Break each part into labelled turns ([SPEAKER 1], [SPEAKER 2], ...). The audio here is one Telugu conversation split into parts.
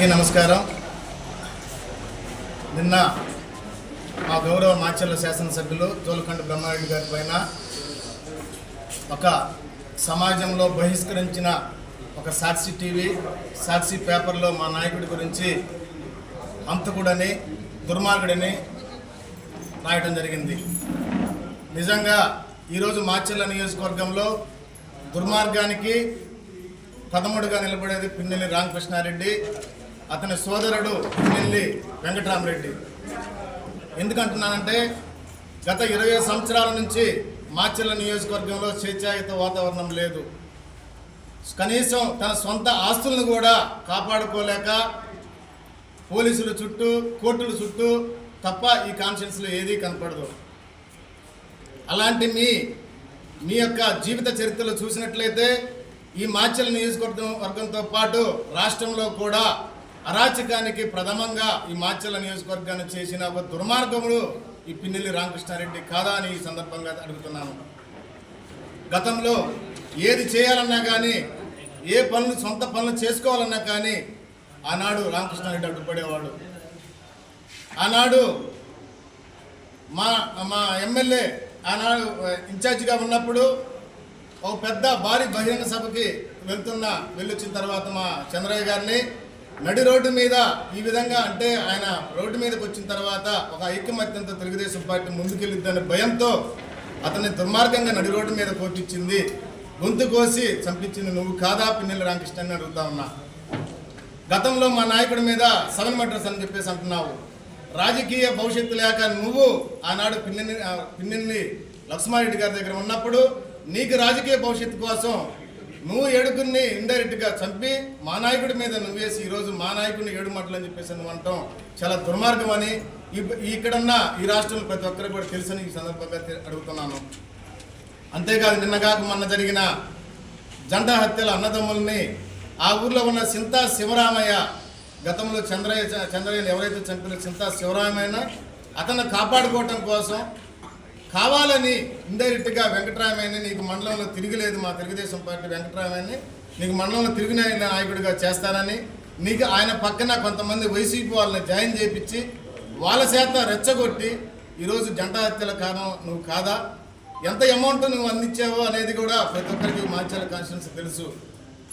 [SPEAKER 1] అందరికీ నమస్కారం. నిన్న మా గౌరవ మాచర్ల శాసనసభ్యులు జోలకండ బ్రహ్మారెడ్డి గారి పైన ఒక సమాజంలో బహిష్కరించిన ఒక సాక్షి టీవీ సాక్షి పేపర్లో మా నాయకుడి గురించి అంతకుడని దుర్మార్గుడని రాయటం జరిగింది. నిజంగా ఈరోజు మాచర్ల నియోజకవర్గంలో దుర్మార్గానికి పదమూడుగా నిలబడేది పిన్నెల్లి రామకృష్ణారెడ్డి. అతని సోదరుడు పిన్నెల్లి వెంకటరామరెడ్డి. ఎందుకంటున్నానంటే గత ఇరవై సంవత్సరాల నుంచి మాచర్ల నియోజకవర్గంలో స్వేచ్ఛాయుత వాతావరణం లేదు. కనీసం తన సొంత ఆస్తులను కూడా కాపాడుకోలేక పోలీసుల చుట్టూ కోర్టుల చుట్టూ తప్ప ఈ కాన్షియన్స్లో ఏదీ కనపడదు. అలాంటి మీ మీ యొక్క జీవిత చరిత్రలో చూసినట్లయితే ఈ మాచల్ నియోజకవర్గం వర్గంతో పాటు రాష్ట్రంలో కూడా అరాచకానికి ప్రథమంగా ఈ మాచల నియోజకవర్గాన్ని చేసిన ఒక దుర్మార్గముడు ఈ పిన్నెల్లి రామకృష్ణారెడ్డి కాదా అని ఈ సందర్భంగా అడుగుతున్నాను. గతంలో ఏది చేయాలన్నా కానీ ఏ పనులు సొంత పనులు చేసుకోవాలన్నా కానీ ఆనాడు రామకృష్ణారెడ్డి అడ్డుపడేవాడు. ఆనాడు మా మా ఎమ్మెల్యే ఆనాడు ఇన్ఛార్జిగా ఉన్నప్పుడు ఒక పెద్ద భారీ బహిరంగ సభకి వెళ్తున్న వెళ్ళొచ్చిన తర్వాత మా చంద్రయ్య గారిని నడి రోడ్డు మీద ఈ విధంగా అంటే ఆయన రోడ్డు మీదకి వచ్చిన తర్వాత ఒక ఐకమత్యంతో తెలుగుదేశం పార్టీ ముందుకెళ్ళిద్దనే భయంతో అతన్ని దుర్మార్గంగా నడి రోడ్డు మీద కోపించింది గొంతు కోసి చంపించింది నువ్వు కాదా? పిన్నెల రామకృష్ణ అని అడుగుతా ఉన్నా. గతంలో మా నాయకుడి మీద సెవెన్ మర్డర్స్ అని చెప్పేసి అంటున్నావు. రాజకీయ భవిష్యత్తు లేక నువ్వు ఆనాడు పిన్నెని పిన్నెల్ని లక్ష్మారెడ్డి గారి దగ్గర ఉన్నప్పుడు నీకు రాజకీయ భవిష్యత్తు కోసం నువ్వు ఏడుగురిని ఇండైరెక్ట్గా చంపి మా నాయకుడి మీద నువ్వేసి ఈరోజు మా నాయకుడిని ఏడు అని చెప్పేసి నువ్వు అంటాం చాలా దుర్మార్గం అని ఈ- ఇక్కడున్న ఈ రాష్ట్రంలో ప్రతి ఒక్కరికి కూడా తెలుసని ఈ సందర్భంగా అడుగుతున్నాను. అంతేకాదు నిన్నగాక మొన్న జరిగిన జంట హత్యల అన్నదమ్ముల్ని ఆ ఊర్లో ఉన్న సింతా శివరామయ్య గతంలో చంద్రయ్య చంద్రయ్యని ఎవరైతే చంపిన సింతా శివరామయ్య అతన్ని కాపాడుకోవటం కోసం కావాలని ఇండైరెక్ట్గా వెంకటరామయ్యని నీకు మండలంలో తిరిగిలేదు మా తెలుగుదేశం పార్టీ వెంకటరామయ్యని నీకు మండలంలో తిరిగిన నాయకుడిగా చేస్తానని నీకు ఆయన పక్కన కొంతమంది వైసీపీ వాళ్ళని జాయిన్ చేపించి వాళ్ళ చేత రెచ్చగొట్టి ఈరోజు జంట హత్యల కారణం నువ్వు కాదా? ఎంత అమౌంట్ నువ్వు అందించావో అనేది కూడా ప్రతి ఒక్కరికి మార్చాల కాన్స్టిట్యున్సీ తెలుసు.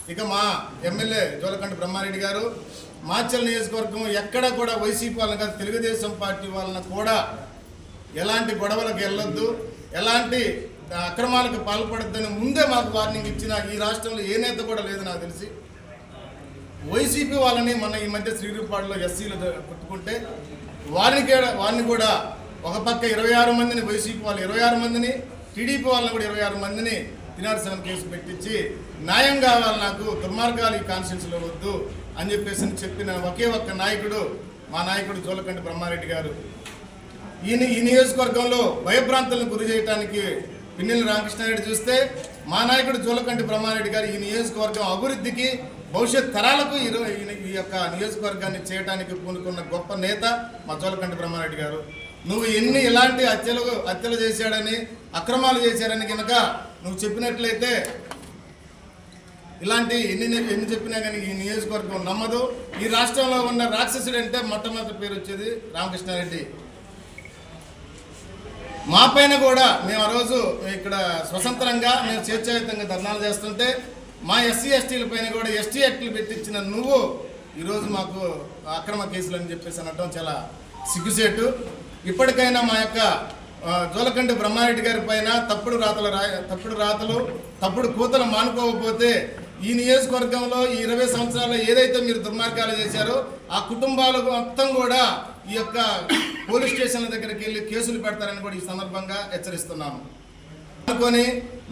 [SPEAKER 1] ఇక మా ఎమ్మెల్యే జోలకంటి బ్రహ్మారెడ్డి గారు మాచల్ నియోజకవర్గం ఎక్కడ కూడా వైసీపీ వాళ్ళని కాదు తెలుగుదేశం పార్టీ వాళ్ళని కూడా ఎలాంటి గొడవలకు వెళ్ళొద్దు. ఎలాంటి అక్రమాలకు పాల్పడద్దని ముందే మాకు వార్నింగ్ ఇచ్చిన ఈ రాష్ట్రంలో ఏ నేత కూడా లేదు నాకు తెలిసి. వైసీపీ వాళ్ళని మన ఈ మధ్య శ్రీరూపాడులో ఎస్సీలు కొట్టుకుంటే వారిని వారిని కూడా ఒక పక్క ఇరవై ఆరు మందిని వైసీపీ వాళ్ళు ఇరవై ఆరు మందిని టీడీపీ వాళ్ళని కూడా ఇరవై ఆరు మందిని తినాడు కేసు పెట్టించి న్యాయం కావాలి నాకు దుర్మార్గాలు ఈ కాన్స్టిట్యూన్సీలో వద్దు అని చెప్పేసి చెప్పిన ఒకే ఒక్క నాయకుడు మా నాయకుడు జోలకంటి బ్రహ్మారెడ్డి గారు. ఈయన ఈ నియోజకవర్గంలో భయభ్రాంతులను గురి చేయడానికి పిన్నెల్లి రామకృష్ణారెడ్డి చూస్తే మా నాయకుడు జోలకంటి బ్రహ్మారెడ్డి గారు ఈ నియోజకవర్గం అభివృద్ధికి భవిష్యత్ తరాలకు ఈయన- ఈ యొక్క నియోజకవర్గాన్ని చేయడానికి పూనుకున్న గొప్ప నేత మా జోలకంటి బ్రహ్మారెడ్డి గారు. నువ్వు ఎన్ని ఇలాంటి హత్యలు హత్యలు చేశాడని అక్రమాలు చేశాడని కనుక నువ్వు చెప్పినట్లయితే ఇలాంటి ఎన్ని ఎన్ని చెప్పినా కానీ ఈ నియోజకవర్గం నమ్మదు. ఈ రాష్ట్రంలో ఉన్న రాక్షసుడు అంటే మొట్టమొదటి పేరు వచ్చేది రామకృష్ణారెడ్డి. మా పైన కూడా మేము ఆ రోజు ఇక్కడ స్వతంత్రంగా మేము స్వేచ్ఛాయుతంగా ధర్నాలు చేస్తుంటే మా ఎస్సీ ఎస్టీల పైన కూడా ఎస్టీ యాక్ట్లు పెట్టించిన నువ్వు ఈరోజు మాకు అక్రమ కేసులు అని చెప్పేసి అనడం చాలా సిగ్గుసేటు ఇప్పటికైనా మా యొక్క ఆ, జోలకంటి బ్రహ్మారెడ్డి గారి పైన తప్పుడు రాతలు రా తప్పుడు రాతలు తప్పుడు కూతలు మానుకోకపోతే ఈ నియోజకవర్గంలో ఈ ఇరవై సంవత్సరాల్లో ఏదైతే మీరు దుర్మార్గాలు చేశారో ఆ కుటుంబాలకు మొత్తం కూడా ఈ యొక్క పోలీస్ స్టేషన్ల దగ్గరికి వెళ్ళి కేసులు పెడతారని కూడా ఈ సందర్భంగా హెచ్చరిస్తున్నాము అనుకొని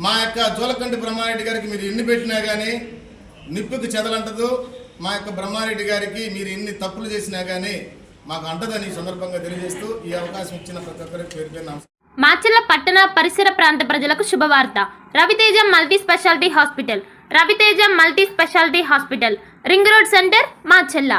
[SPEAKER 1] మా యొక్క జోలకంటి బ్రహ్మారెడ్డి గారికి మీరు ఎన్ని పెట్టినా కానీ నిప్పుకి చెదలంటదు. మా యొక్క బ్రహ్మారెడ్డి గారికి మీరు ఎన్ని తప్పులు చేసినా కానీ మాకు అంటదని సందర్భంగా తెలియజేస్తూ ఈ అవకాశం ఇచ్చిన ప్రతి ఒక్కరికి పేరు పేరు
[SPEAKER 2] మాచర్ల పట్టణ పరిసర ప్రాంత ప్రజలకు శుభవార్త. Raviteja multi speciality hospital. Raviteja multi speciality hospital. Ring road centre Macherla